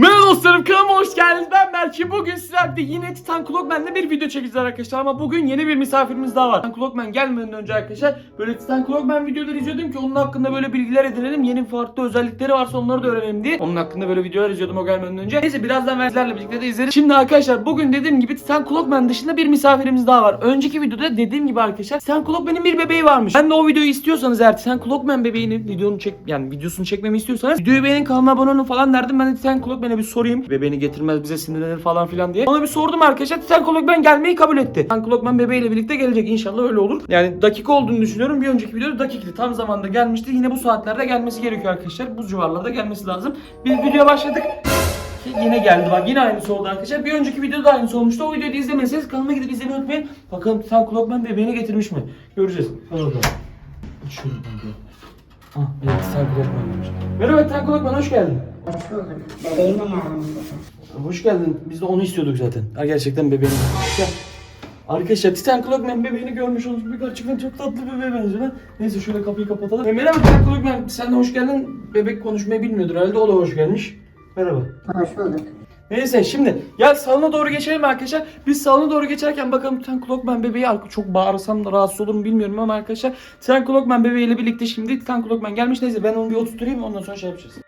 Merhaba dostlarım kanalıma hoş geldiniz. Berke. Bugün sizlerle yine Titan Clockman'le bir video çekeceğiz arkadaşlar. Ama bugün yeni bir misafirimiz daha var. Titan Clockman gelmeden önce arkadaşlar böyle Titan Clockman videoları izliyordum ki onun hakkında böyle bilgiler edinelim. Yeni farklı özellikleri varsa onları da öğrenelim diye. Onun hakkında böyle videolar izliyordum o gelmeden önce. Neyse birazdan ben sizlerle birlikte de izleriz. Şimdi arkadaşlar bugün dediğim gibi Titan Clockman dışında bir misafirimiz daha var. Önceki videoda dediğim gibi arkadaşlar Titan Clockman'in bir bebeği varmış. Ben de o videoyu istiyorsanız eğer Titan Clockman bebeğinin videonu çek yani videosunu çekmemi istiyorsanız videoyu beğenin kanalıma abone olun falan derdim. Ben de Titan Clockman'e bir sorayım. Bebeğini getirmez bize sinirlenir falan filan diye. Ona bir sordum arkadaşlar. Titan Clockman gelmeyi kabul etti. Titan Clockman bebeğiyle birlikte gelecek. İnşallah öyle olur. Yani dakika olduğunu düşünüyorum. Bir önceki videoda dakikti. Tam zamanda gelmişti. Yine bu saatlerde gelmesi gerekiyor arkadaşlar. Bu civarlarda gelmesi lazım. Biz videoya başladık. Yine geldi bak yine aynısı oldu arkadaşlar. Bir önceki videoda da aynısı olmuştu. O videoyu da izlemediyseniz kanalıma gidip izlemeyi unutmayın. Bakalım Titan Clockman bebeğini getirmiş mi? Göreceğiz. Hadi bakalım. Şöyle bakalım. Ah evet Titan Clockman demiş. Merhaba Titan Clockman hoş geldin. Hoş bulduk. Bebeğimle geldim. Hoş geldin. Biz de onu istiyorduk zaten. Ha gerçekten bebeğini. Gel. Arkadaşlar Titan Clockman bebeğini görmüş olduk. Bir gerçekten çok tatlı bir bebeğe benziyor lan. Neyse şöyle kapıyı kapatalım. E, merhaba Titan Clockman. Sen de hoş geldin. Bebek konuşmayı bilmiyordur herhalde. O da hoş gelmiş. Merhaba. Hoş bulduk. Neyse şimdi gel salona doğru geçelim arkadaşlar. Biz salona doğru geçerken bakalım Titan Clockman bebeği çok bağırsam da rahatsız olur mu bilmiyorum ama arkadaşlar Titan Clockman bebeğiyle birlikte şimdi Titan Clockman gelmiş. Neyse ben onu bir oturtayım ondan sonra şey yapacağız.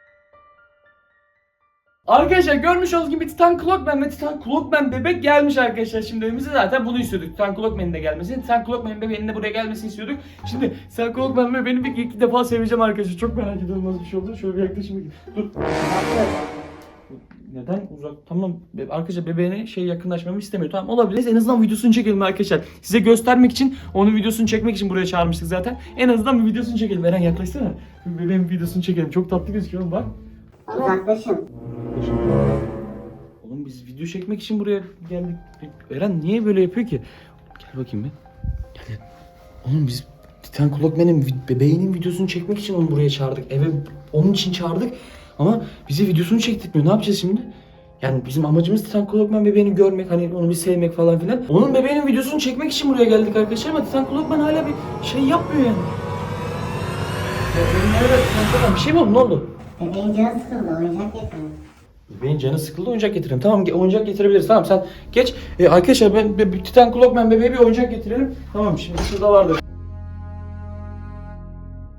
Arkadaşlar görmüş olduğunuz gibi Titan Clockman ve Titan Clockman bebek gelmiş arkadaşlar. Şimdi evimize zaten bunu istiyorduk. Titan Clockman'in de gelmesini. Titan Clockman bebeğinin de buraya gelmesini istiyorduk. Şimdi Titan Clockman bebeğini bir iki defa seveceğim arkadaşlar. Çok merak ediyorum nasıl bir şey oldu. Şöyle bir yaklaşayım. Dur. Neden uzak? Tamam arkadaşlar bebeğine şey yakınlaşmamı istemiyor. Tamam olabilir. En azından videosunu çekelim arkadaşlar. Size göstermek için, onun videosunu çekmek için buraya çağırmıştık zaten. En azından bir videosunu çekelim. Eren yaklaşsana. Bebeğin videosunu çekelim. Çok tatlı gözüküyor bak. Uzaklaşın. Oğlum biz video çekmek için buraya geldik. Eren niye böyle yapıyor ki? Gel bakayım bir. Gel. Oğlum biz Titan vi- bebeğinin videosunu çekmek için onu buraya çağırdık. Eve onun için çağırdık. Ama bize videosunu çektirtmiyor. Ne yapacağız şimdi? Yani bizim amacımız Titan Clockman bebeğini görmek, hani onu bir sevmek falan filan. Onun bebeğinin videosunu çekmek için buraya geldik arkadaşlar ama Titan Clockman hala bir şey yapmıyor yani. Ya Clockman? Bir şey mi oldu? Ne oldu? Bebeğin canı sıkıldı. Oyuncak getirin. Benim canı sıkıldı oyuncak getireyim. Tamam oyuncak getirebiliriz. Tamam sen geç. E, arkadaşlar ben be- Titan Clockman bebeğe bir oyuncak getirelim. Tamam şimdi şurada vardır.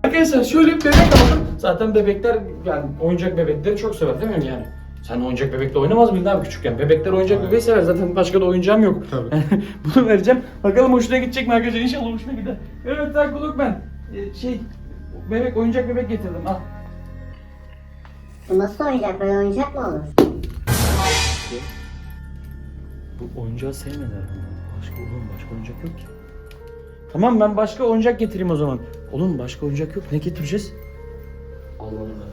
Arkadaşlar şöyle bir bebek aldım. Zaten bebekler yani oyuncak bebekleri çok sever değil mi yani? Sen oyuncak bebekle oynamaz mıydın abi küçükken? Bebekler oyuncak bebeği sever. Zaten başka da oyuncağım yok. Tabii. Bunu vereceğim. Bakalım hoşuna gidecek mi arkadaşlar? İnşallah hoşuna gider. Evet Titan Clockman. E, şey bebek oyuncak bebek getirdim. Al. Bu nasıl oyuncak? Böyle oyuncak mı olur? Bu oyuncağı sevmediler. Başka oğlum başka oyuncak yok ki. Tamam ben başka oyuncak getireyim o zaman. Oğlum başka oyuncak yok. Ne getireceğiz? Allah Allah.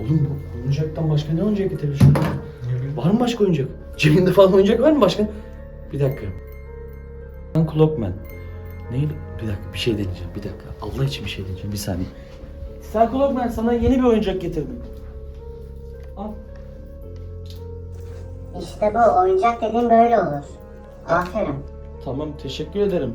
Oğlum bu oyuncaktan başka ne oyuncak getirebiliriz? Var mı başka oyuncak? Cebinde falan oyuncak var mı başka? Bir dakika. Ben Clockman. Neyle? Bir dakika bir şey deneyeceğim. Bir dakika. Allah için bir şey deneyeceğim. Bir saniye. Sen Clockman sana yeni bir oyuncak getirdim. Al. İşte bu. Oyuncak dediğin böyle olur. Aferin. Tamam teşekkür ederim.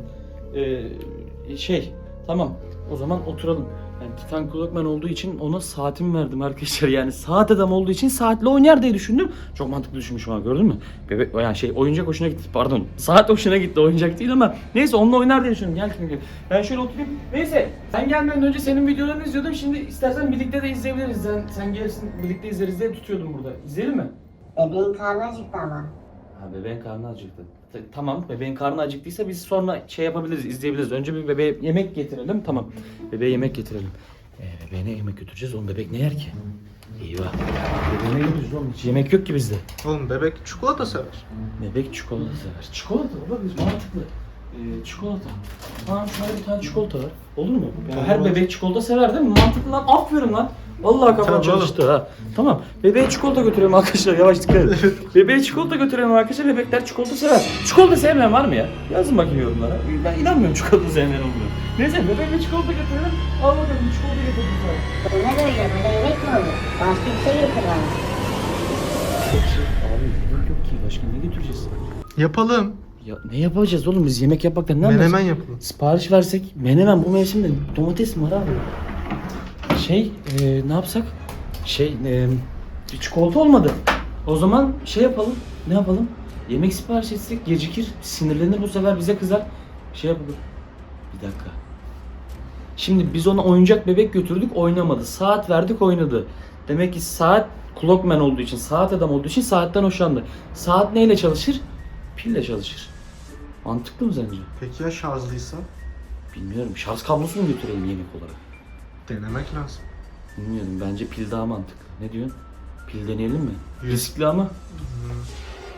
Ee, şey tamam o zaman oturalım. Yani Titan Clockman olduğu için ona saatim verdim arkadaşlar. Yani saat adam olduğu için saatle oynar diye düşündüm. Çok mantıklı düşünmüşüm ha gördün mü? Bebek yani şey oyuncak hoşuna gitti pardon. Saat hoşuna gitti oyuncak değil ama neyse onunla oynar diye düşündüm. Gel şimdi. Ben şöyle oturayım. Neyse sen gelmeden önce senin videolarını izliyordum. Şimdi istersen birlikte de izleyebiliriz. Sen, sen gelirsin birlikte izleriz diye tutuyordum burada. İzleyelim mi? Bebeğin karnı acıktı ama. Ha bebeğin karnı acıktı. T- Tamam bebeğin karnı acıktıysa biz sonra şey yapabiliriz izleyebiliriz. Önce bir bebeğe yemek getirelim tamam. Bebeğe yemek getirelim. Ee, bebeğine yemek götüreceğiz oğlum bebek ne yer ki? Eyvah. Bebeğine götüreceğiz oğlum hiç yemek yok ki bizde. Oğlum bebek çikolata sever. Bebek çikolata sever. Çikolata biz mantıklı. Ee, çikolata. Tamam şöyle bir tane çikolata var. Olur mu? Yani her bebek çikolata sever değil mi? Mantıklı lan. Aferin lan. Vallahi kafam Tamam, çalıştı ha. Tamam. Bebeğe çikolata götürelim arkadaşlar. Yavaş dikkat edin. Bebeğe çikolata götürelim arkadaşlar. Bebekler çikolata sever. Çikolata sevmeyen var mı ya? Yazın bakayım yorumlara. Ben inanmıyorum çikolata sevmeyen olduğunu. Neyse bebeğe çikolata götürelim. Al bakalım çikolata getirdim sana. Bu ne böyle? Böyle yemek mi olur? Başka bir şey getir bana. Abi yemek yok ki. Başka ne götüreceğiz? Yapalım. Ya ne yapacağız oğlum biz yemek yapmaktan ne Menemen anlarız? yapalım. Sipariş versek menemen bu mevsimde domates mi var abi? Şey e, ne yapsak? Şey e, çikolata olmadı. O zaman şey yapalım. Ne yapalım? Yemek sipariş etsek gecikir. Sinirlenir bu sefer bize kızar. Şey yapalım. Bir dakika. Şimdi biz ona oyuncak bebek götürdük oynamadı. Saat verdik oynadı. Demek ki saat clockman olduğu için, saat adam olduğu için saatten hoşlandı. Saat neyle çalışır? Pille çalışır. Mantıklı mı sence? Peki ya şarjlıysa? Bilmiyorum. Şarj kablosu mu götürelim yemek olarak? Denemek lazım. Bilmiyorum. Bence pil daha mantıklı. Ne diyorsun? Pil deneyelim mi? Yüz- Riskli ama.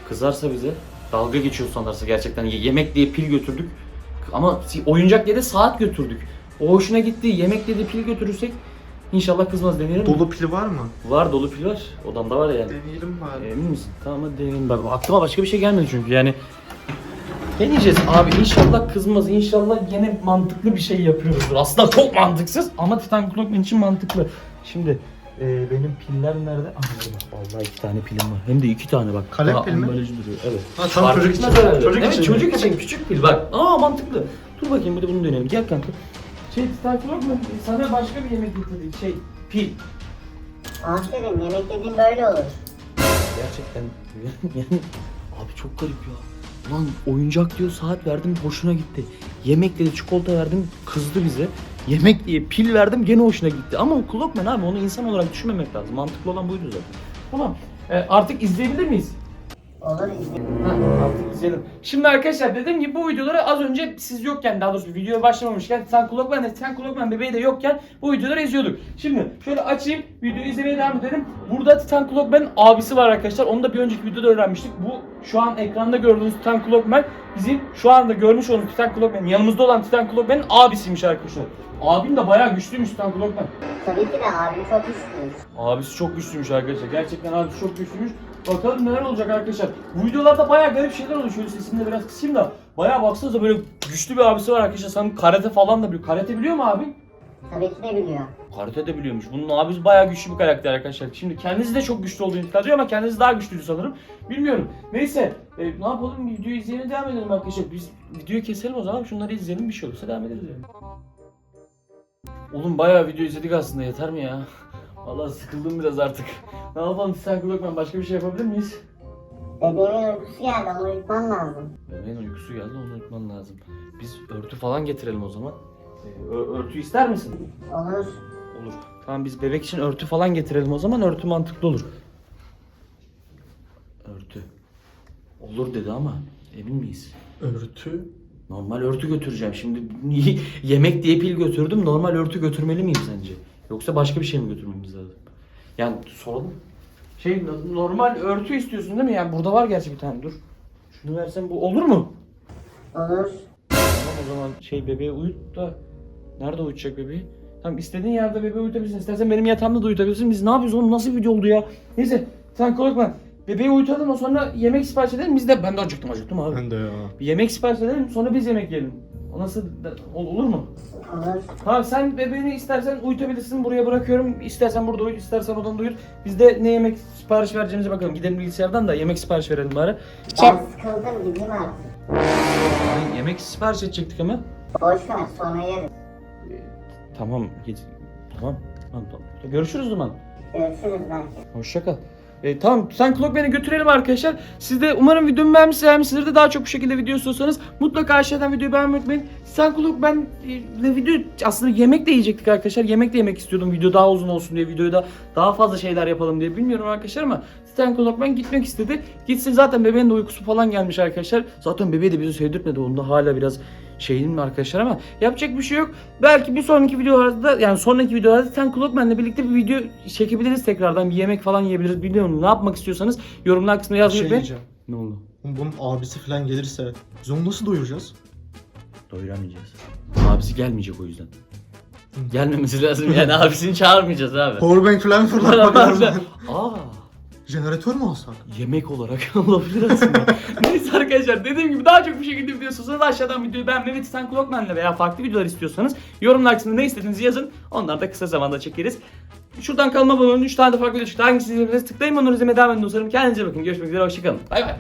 Kızarsa bize. Dalga geçiyor sanarsa gerçekten. Ye- Yemek diye pil götürdük. Ama oyuncak diye de saat götürdük. O hoşuna gitti. Yemek diye de pil götürürsek inşallah kızmaz deneyelim? Dolu pili var mı? Var dolu pil var. Odamda var yani. Deneyelim bari. Emin misin? Tamam hadi deneyelim. Bak aklıma başka bir şey gelmedi çünkü yani. Deneyeceğiz abi inşallah kızmaz inşallah yine mantıklı bir şey yapıyoruzdur. Aslında çok mantıksız ama Titan Clockman için mantıklı. Şimdi e, benim piller nerede? Aa, burada. Vallahi iki tane pilim var. Hem de iki tane bak. Kalem Daha pil mi? ambalajı duruyor. Evet. Ha, tam Fark çocuk etmez için. herhalde. Çocuk evet, için. çocuk için küçük pil bak. Aa mantıklı. Dur bakayım bir de bunu deneyelim. Gel kanka. Şey Titan Clockman sana başka bir yemek getirdik. Şey pil. Aferin yemek dediğin böyle olur. Gerçekten yani abi çok garip ya. Lan oyuncak diyor saat verdim hoşuna gitti. Yemek dedi çikolata verdim kızdı bize. Yemek diye pil verdim gene hoşuna gitti. Ama o Clockman abi onu insan olarak düşünmemek lazım. Mantıklı olan buydu zaten. Tamam. Ee, artık izleyebilir miyiz? Artık izleyelim. Şimdi arkadaşlar dediğim gibi bu videoları az önce siz yokken daha doğrusu videoya başlamamışken Clockman ve Titan Clockman bebeği de yokken bu videoları izliyorduk. Şimdi şöyle açayım videoyu izlemeye devam edelim. Burada Titan Clockman'ın abisi var arkadaşlar. Onu da bir önceki videoda öğrenmiştik. Bu şu an ekranda gördüğünüz Titan Clockman bizim şu anda görmüş olduğumuz Titan Clockman yanımızda olan Titan Clockman'ın abisiymiş arkadaşlar. Abim de bayağı güçlüymüş Titan Clockman. Tabii ki de abim çok istiyor. Abisi çok güçlüymüş arkadaşlar. Gerçekten abisi çok güçlüymüş. Bakalım neler olacak arkadaşlar. Bu videolarda bayağı garip şeyler oluyor. Şöyle sesini de biraz kısayım da. Bayağı baksanıza böyle güçlü bir abisi var arkadaşlar. Sanırım karate falan da biliyor. Karate biliyor mu abi? Tabii ki de biliyor. Karate de biliyormuş. Bunun abisi bayağı güçlü bir karakter arkadaşlar. Şimdi kendisi de çok güçlü olduğunu iddia ediyor ama kendisi daha güçlüydü sanırım. Bilmiyorum. Neyse. e, ne yapalım? Videoyu izleyelim devam edelim arkadaşlar. Biz videoyu keselim o zaman. Şunları izleyelim. Bir şey olursa devam ederiz yani. Oğlum bayağı video izledik aslında. Yeter mi ya? Vallahi sıkıldım biraz artık. Ne yapalım sen Kulakman başka bir şey yapabilir miyiz? Bebeğimin uykusu geldi onu uyutman lazım. Bebeğin uykusu geldi onu unutman lazım. Biz örtü falan getirelim o zaman. Ee, örtü ister misin? Olur. Olur. Tamam biz bebek için örtü falan getirelim o zaman örtü mantıklı olur. Örtü. Olur dedi ama emin miyiz? Örtü. Normal örtü götüreceğim. Şimdi yemek diye pil götürdüm. Normal örtü götürmeli miyim sence? Yoksa başka bir şey mi götürmemiz lazım? Yani soralım. Şey normal örtü istiyorsun değil mi? Yani burada var gerçi bir tane dur. Şunu versem bu olur mu? Olur. Tamam o zaman şey bebeği uyut da nerede uyutacak bebeği? Tamam istediğin yerde bebeği uyutabilirsin. İstersen benim yatağımda da uyutabilirsin. Biz ne yapıyoruz oğlum? Nasıl bir video oldu ya? Neyse sen korkma. Bebeği uyutalım o sonra yemek sipariş edelim. Biz de ben de acıktım acıktım abi. Ben de ya. Bir yemek sipariş edelim sonra biz yemek yiyelim. O nasıl ol- olur mu? Olur. Tamam sen bebeğini istersen uyutabilirsin. Buraya bırakıyorum. İstersen burada uyut, istersen odanda uyut. Biz de ne yemek sipariş vereceğimize bakalım. Gidelim bilgisayardan da yemek sipariş verelim bari. Ben sıkıldım gideyim artık. Ay, yemek sipariş edecektik ama. Boş ver sonra yeriz. Tamam, git. Tamam. Tamam, tamam. Görüşürüz o zaman. Görüşürüz belki. Hoşça kal. E, tamam sen Clockman'i götürelim arkadaşlar. Siz de umarım videomu beğenmişsiniz. Beğenmişsinizdir daha çok bu şekilde video istiyorsanız mutlaka aşağıdan videoyu beğenmeyi unutmayın. Sen Clockman e, video aslında yemek de yiyecektik arkadaşlar. Yemek de yemek istiyordum. Video daha uzun olsun diye videoyu da daha fazla şeyler yapalım diye bilmiyorum arkadaşlar ama Stan Clockman gitmek istedi. Gitsin zaten bebeğin de uykusu falan gelmiş arkadaşlar. Zaten bebeği de bizi sevdirtmedi. Onda hala biraz şeyin mi arkadaşlar ama yapacak bir şey yok. Belki bir sonraki videolarda yani sonraki videolarda Stan Clockman'la birlikte bir video çekebiliriz tekrardan. Bir yemek falan yiyebiliriz. Bilmiyorum ne yapmak istiyorsanız yorumlar kısmına yazmayı şey diyeceğim. Ne oldu? Bunun abisi falan gelirse biz onu nasıl doyuracağız? Doyuramayacağız. Abisi gelmeyecek o yüzden. Gelmemesi lazım yani abisini çağırmayacağız abi. Powerbank falan fırlatmak lazım. Aa, Jeneratör mü alsak? yemek olarak olabilir aslında. Neyse arkadaşlar dediğim gibi daha çok bir şekilde video istiyorsanız aşağıdan videoyu beğenmeyi ve Titan Clockman'la veya farklı videolar istiyorsanız yorumlar kısmında ne istediğinizi yazın. Onları da kısa zamanda çekeriz. Şuradan kanalıma abone olun. 3 tane de farklı video çıktı. Hangisini izlemenizi tıklayın. Onları izlemeye devam edin dostlarım. Kendinize bakın. Görüşmek üzere. Hoşçakalın. Bay bay.